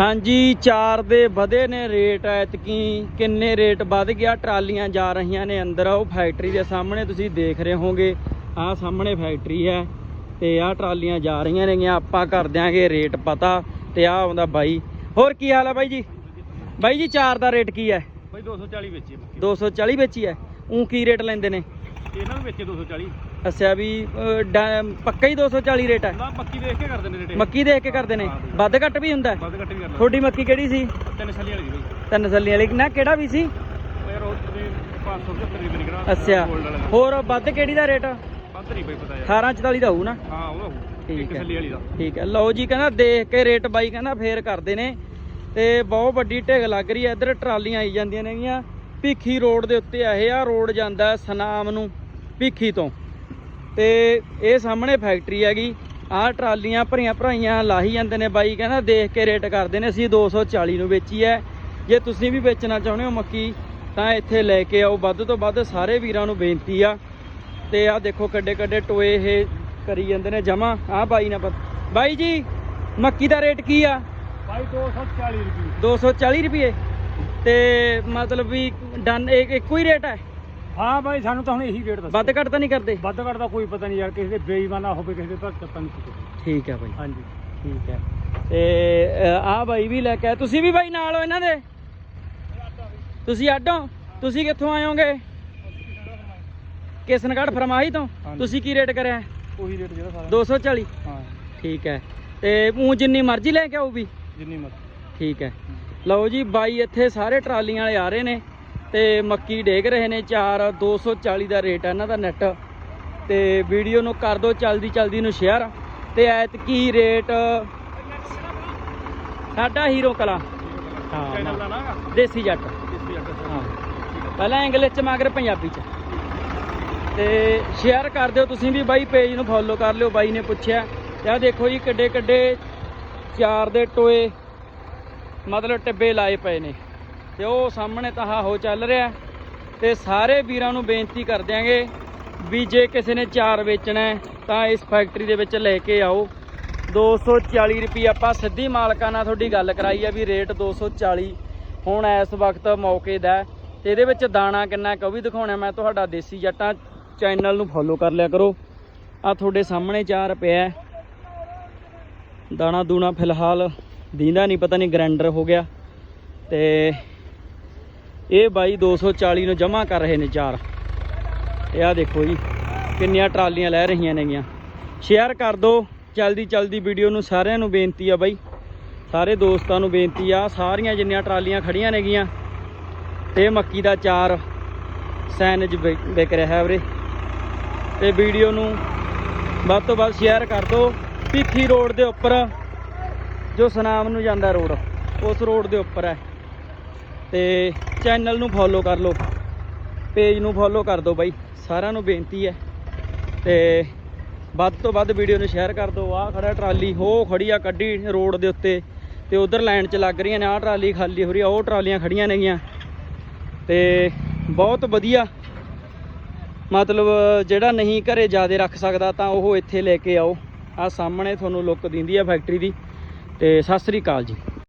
ਹਾਂਜੀ ਚਾਰ ਦੇ ਵਧੇ ਨੇ ਰੇਟ ਐਤਕੀ। ਕਿੰਨੇ ਰੇਟ ਵੱਧ ਗਿਆ? ਟਰਾਲੀਆਂ ਜਾ ਰਹੀਆਂ ਨੇ ਅੰਦਰ। ਉਹ ਫੈਕਟਰੀ ਦੇ ਸਾਹਮਣੇ ਤੁਸੀਂ ਦੇਖ ਰਹੇ ਹੋਵੋਗੇ। ਆਹ ਸਾਹਮਣੇ ਫੈਕਟਰੀ ਹੈ ਤੇ ਆਹ ਟਰਾਲੀਆਂ ਜਾ ਰਹੀਆਂ ਨੇਗੀਆਂ। ਆਪਾਂ ਕਰ ਦਿਆਂਗੇ ਰੇਟ ਪਤਾ ਤੇ ਆਹ ਆਉਂਦਾ ਬਾਈ। ਹੋਰ ਕੀ ਹਾਲ ਹੈ ਬਾਈ ਜੀ? ਬਾਈ ਜੀ ਚਾਰ ਦਾ ਰੇਟ ਕੀ ਹੈ? ਬਾਈ 240 ਵੇਚੀ ਮੱਕੀ 240 ਵੇਚੀ ਹੈ। ਉਹ ਕੀ ਰੇਟ ਲੈਂਦੇ ਨੇ? ਇਹਨਾਂ ਨੂੰ ਵੇਚੇ 240 ਅੱਛਾ ਵੀ ਅਹ, ਡਾ- ਪੱਕਾ ਹੀ 240 ਰੇਟ ਹੈ। ਨਾ ਮੱਕੀ ਦੇਖ ਕੇ ਕਰਦੇ ਨੇ ਰੇਟ ਮੱਕੀ ਦੇਖ ਕੇ ਕਰਦੇ ਨੇ। ਵੱਧ ਘੱਟ ਵੀ ਹੁੰਦਾ ਹੈ? ਵੱਧ ਘੱਟ ਵੀ ਕਰਦਾ ਤੁਹਾਡੀ ਮੱਕੀ ਕਿਹੜੀ ਸੀ? ਤਿੰਨ ਛੱਲੀ ਵਾਲੀ ਦੀ ਬਾਈ। ਤਿੰਨ ਸੱਲੀ ਵਾਲੀ। ਨਾ ਕਿਹੜਾ ਵੀ ਸੀ? ਉਹ ਯਾਰ ਉਹ ਤੇ 570 ਰੁਪਏ ਕਰਾ ਅੱਛਾ। ਗੋਲਡ ਵਾਲਾ। ਹੋਰ ਵੱਧ ਕਿਹੜੀ ਦਾ ਰੇਟ? ਵੱਧ ਨਹੀਂ ਬਾਈ ਪਤਾ ਯਾਰ। 1844 ਦਾ ਹੋਊ ਨਾ। ਹਾਂ ਉਹ ਠੀਕ ਇੱਕ ਹੈ। ਛੱਲੀ ਵਾਲੀ ਦਾ। ਠੀਕ ਹੈ। ਲਓ ਜੀ ਕਹਿੰਦਾ ਦੇਖ ਕੇ ਰੇਟ ਬਾਈ ਕਹਿੰਦਾ ਫੇਰ ਕਰਦੇ ਨੇ। ਤੇ ਬਹੁਤ ਵੱਡੀ ਢਿੱਗ ਲੱਗ ਰਹੀ ਹੈ। ਇੱਧਰ ਟਰਾਲੀਆਂ ਆਈ ਜਾਂਦੀਆਂ ਨੇਗੀਆਂ। ਭੀਖੀ ਰੋਡ ਦੇ ਉੱਤੇ ਆ ਇਹ ਆ ਰੋਡ ਜਾਂਦਾ ਹੈ ਸਨਾਮ ਨੂੰ। ਭੀਖੀ ਤੋਂ। ਤੇ ਇਹ ਸਾਹਮਣੇ ਫੈਕਟਰੀ ਹੈਗੀ। ਆਹ ਟਰਾਲੀਆਂ ਭਰੀਆਂ ਭਰਾਈਆਂ ਲਾਹੀ ਜਾਂਦੇ ਨੇ ਬਾਈ ਕਹਿੰਦਾ ਦੇਖ ਕੇ ਰੇਟ ਕਰਦੇ ਨੇ ਅਸੀਂ 240 ਨੂੰ ਵੇਚੀ ਹੈ। ਜੇ ਤੁਸੀਂ ਵੀ ਵੇਚਣਾ ਚਾਹੁੰਦੇ ਹੋ ਮੱਕੀ ਤਾਂ ਇੱਥੇ ਲੈ ਕੇ ਆਓ। ਵੱਧ ਤੋਂ ਵੱਧ ਸਾਰੇ ਵੀਰਾਂ ਨੂੰ ਬੇਨਤੀ ਆ। ਤੇ ਆਹ ਦੇਖੋ ਕੱਡੇ ਕੱਡੇ ਟੋਏ ਇਹ ਕਰੀ ਜਾਂਦੇ ਨੇ ਜਮਾ ਆਹ ਬਾਈ ਨਾ ਬਾਈ ਜੀ ਮੱਕੀ ਦਾ ਰੇਟ ਕੀ ਆ? ਬਾਈ 240 ਰੁਪਏ। 240 ਰੁਪਏ। ਤੇ ਮਤਲਬ ਵੀ ਡਨ ਇੱਕੋ ਹੀ ਰੇਟ ਹੈ? ਹਾਂ ਬਾਈ ਸਾਨੂੰ ਤਾਂ ਹੁਣ ਇਹੀ ਰੇਟ ਦੱਸ। ਵੱਧ ਘੱਟ ਤਾਂ ਨਹੀਂ ਕਰਦੇ? ਵੱਧ ਘੱਟ ਦਾ ਕੋਈ ਪਤਾ ਨਹੀਂ ਯਾਰ ਕਿਸੇ ਦੇ ਬੇਈਮਾਨਾ ਹੋਵੇ ਕਿਸੇ ਦੇ ਭਗਤ ਪਤਾ ਨਹੀਂ ਠੀਕ ਹੈ ਬਾਈ। ਹਾਂਜੀ। ਠੀਕ ਹੈ ਤੇ ਆਹ ਬਾਈ ਵੀ ਲੈ ਕੇ ਆਏ। ਤੁਸੀਂ ਵੀ ਬਾਈ ਨਾਲ ਹੋ ਇਹਨਾਂ ਦੇ? ਤੁਸੀਂ ਅੱਡੋ ਤੁਸੀਂ ਕਿੱਥੋਂ ਆਏ ਹੋਗੇ? ਕਿਸਨਗੜ੍ਹ ਫਰਮਾਹੀ ਤੋਂ? ਹਾਂਜੀ। ਤੁਸੀਂ ਕੀ ਰੇਟ ਕਰਿਆ? ਉਹੀ ਰੇਟ ਜਿਹੜਾ ਸਾਰਾ। 240 ਹਾਂ। ਠੀਕ ਹੈ ਤੇ ਉਹ ਜਿੰਨੀ ਮਰਜ਼ੀ ਲੈ ਕੇ ਆਓ ਵੀ। ਜਿੰਨੀ ਮਤ ਠੀਕ ਹੈ ਲਓ ਜੀ ਬਾਈ ਇੱਥੇ ਸਾਰੇ ਟਰਾਲੀਆਂ ਵਾਲੇ ਆ ਰਹੇ ਨੇ। ਤੇ ਮੱਕੀ ਡੇਗ ਰਹੇ ਨੇ 4 240 ਦਾ ਰੇਟ ਹੈ ਇਹਨਾਂ ਦਾ ਨੈਟ ਤੇ ਵੀਡੀਓ ਨੂੰ ਕਰ ਦਿਓ ਚਲਦੀ ਚਲਦੀ ਨੂੰ ਸ਼ੇਅਰ ਤੇ ਐਤਕੀ ਰੇਟ ਸਾਡਾ ਹੀਰੋ ਕਲਾ। ਹਾਂ ਦੇਸੀ ਜੱਟ। ਹਾਂ। ਪਹਿਲਾਂ ਇੰਗਲਿਸ਼ ਚ ਮਗਰ ਪੰਜਾਬੀ ਚ। ਤੇ ਸ਼ੇਅਰ ਕਰ ਦਿਓ ਤੁਸੀਂ ਵੀ ਬਾਈ ਪੇਜ ਨੂੰ ਫੋਲੋ ਕਰ ਲਿਓ ਬਾਈ ਨੇ ਪੁੱਛਿਆ। ਤੇ ਆਹ ਦੇਖੋ ਜੀ ਕਿੱਡੇ ਕਿੱਡੇ ਚਾਰ ਦੇ ਟੋਏ ਮਤਲਬ ਟਿੱਬੇ ਲਾਏ ਪਏ ਨੇ। ਤੇ ਉਹ ਸਾਹਮਣੇ ਤਾਂ ਆਹ ਹੋ ਚੱਲ ਰਿਹਾ ਤੇ ਸਾਰੇ ਵੀਰਾਂ ਨੂੰ ਬੇਨਤੀ ਕਰ ਦਿਆਂਗੇ ਵੀ ਜੇ ਕਿਸੇ ਨੇ ਚਾਰ ਵੇਚਣਾ ਤਾਂ ਇਸ ਫੈਕਟਰੀ ਦੇ ਵਿੱਚ ਲੈ ਕੇ ਆਓ। 240 ਰੁਪਏ ਆਪਾਂ ਸਿੱਧੀ ਮਾਲਕਾਂ ਨਾਲ ਤੁਹਾਡੀ ਗੱਲ ਕਰਾਈ ਆ ਵੀ ਰੇਟ 240 ਹੁਣ ਇਸ ਵਕਤ ਮੌਕੇ ਦਾ ਹੈ। ਤੇ ਇਹਦੇ ਵਿੱਚ ਦਾਣਾ ਕਿੰਨਾ ਕੁ ਵੀ ਦਿਖਾਉਣਾ ਮੈਂ ਤੁਹਾਡਾ ਦੇਸੀ ਜੱਟਾਂ ਚੈਨਲ ਨੂੰ ਫੋਲੋ ਕਰ ਲਿਆ ਕਰੋ। ਆ ਤੁਹਾਡੇ ਸਾਹਮਣੇ 4 ਪਿਆ ਦਾਣਾ ਦੂਣਾ ਫਿਲਹਾਲ ਦੀਂਦਾ ਨਹੀਂ, ਪਤਾ ਨਹੀਂ ਗ੍ਰੈਂਡਰ ਹੋ ਗਿਆ। ਤੇ ਇਹ ਬਾਈ 240 ਨੂੰ ਜਮ੍ਹਾਂ ਕਰ ਰਹੇ ਨੇ ਚਾਰ। ਇਹ ਆ ਦੇਖੋ ਜੀ, ਕਿੰਨੀਆਂ ਟਰਾਲੀਆਂ ਲੈ ਰਹੀਆਂ ਨੇਗੀਆਂ। ਸ਼ੇਅਰ ਕਰ ਦਿਓ ਜਲਦੀ ਜਲਦੀ ਵੀਡੀਓ ਨੂੰ ਸਾਰਿਆਂ ਨੂੰ ਬੇਨਤੀ ਆ ਬਾਈ। ਸਾਰੇ ਦੋਸਤਾਂ ਨੂੰ ਬੇਨਤੀ ਆ, ਸਾਰੀਆਂ ਜਿੰਨੀਆਂ ਟਰਾਲੀਆਂ ਖੜੀਆਂ ਨੇਗੀਆਂ, ਤੇ ਮੱਕੀ ਦਾ ਚਾਰ ਸੈਨਜ ਵਿਕ ਵਿਕ ਰਿਹਾ ਹੈ ਵੀਰੇ। ਤੇ ਵੀਡੀਓ ਨੂੰ ਵੱਧ ਤੋਂ ਵੱਧ ਸ਼ੇਅਰ ਕਰ ਦਿਓ ਭੀਖੀ ਰੋਡ ਦੇ ਉੱਪਰ, ਜੋ ਸਨਾਮ ਨੂੰ ਜਾਂਦਾ ਰੋਡ, ਉਸ ਰੋਡ ਦੇ ਉੱਪਰ ਹੈ। ਤੇ ਚੈਨਲ ਨੂੰ ਫੋਲੋ ਕਰ ਲਓ ਪੇਜ ਨੂੰ ਫੋਲੋ ਕਰ ਦਿਓ ਬਾਈ, ਸਾਰਿਆਂ ਨੂੰ ਬੇਨਤੀ ਹੈ। ਤੇ ਵੱਧ ਤੋਂ ਵੱਧ ਵੀਡੀਓ ਨੂੰ ਸ਼ੇਅਰ ਕਰ ਦਿਓ, ਆਹ ਖੜਾ ਟਰਾਲੀ, ਹੋ ਖੜੀ ਆ ਕੱਢੀ ਰੋਡ ਦੇ ਉੱਤੇ, ਤੇ ਉਧਰ ਲਾਈਨ 'ਚ ਲੱਗ ਰਹੀਆਂ ਨੇ, ਆਹ ਟਰਾਲੀ ਖਾਲੀ ਹੋ ਰਹੀ ਆ, ਉਹ ਟਰਾਲੀਆਂ ਖੜੀਆਂ ਨੇਗੀਆਂ। ਤੇ ਬਹੁਤ ਵਧੀਆ, ਮਤਲਬ ਜਿਹੜਾ ਨਹੀਂ ਘਰੇ ਜ਼ਿਆਦਾ ਰੱਖ ਸਕਦਾ ਤਾਂ ਉਹ ਇੱਥੇ ਲੈ ਕੇ ਆਓ। ਆ ਸਾਹਮਣੇ ਤੁਹਾਨੂੰ ਲੁੱਕ ਦਿੰਦੀ ਆ ਫੈਕਟਰੀ ਦੀ, ਤੇ ਸਤਿ ਸ੍ਰੀ ਅਕਾਲ ਜੀ।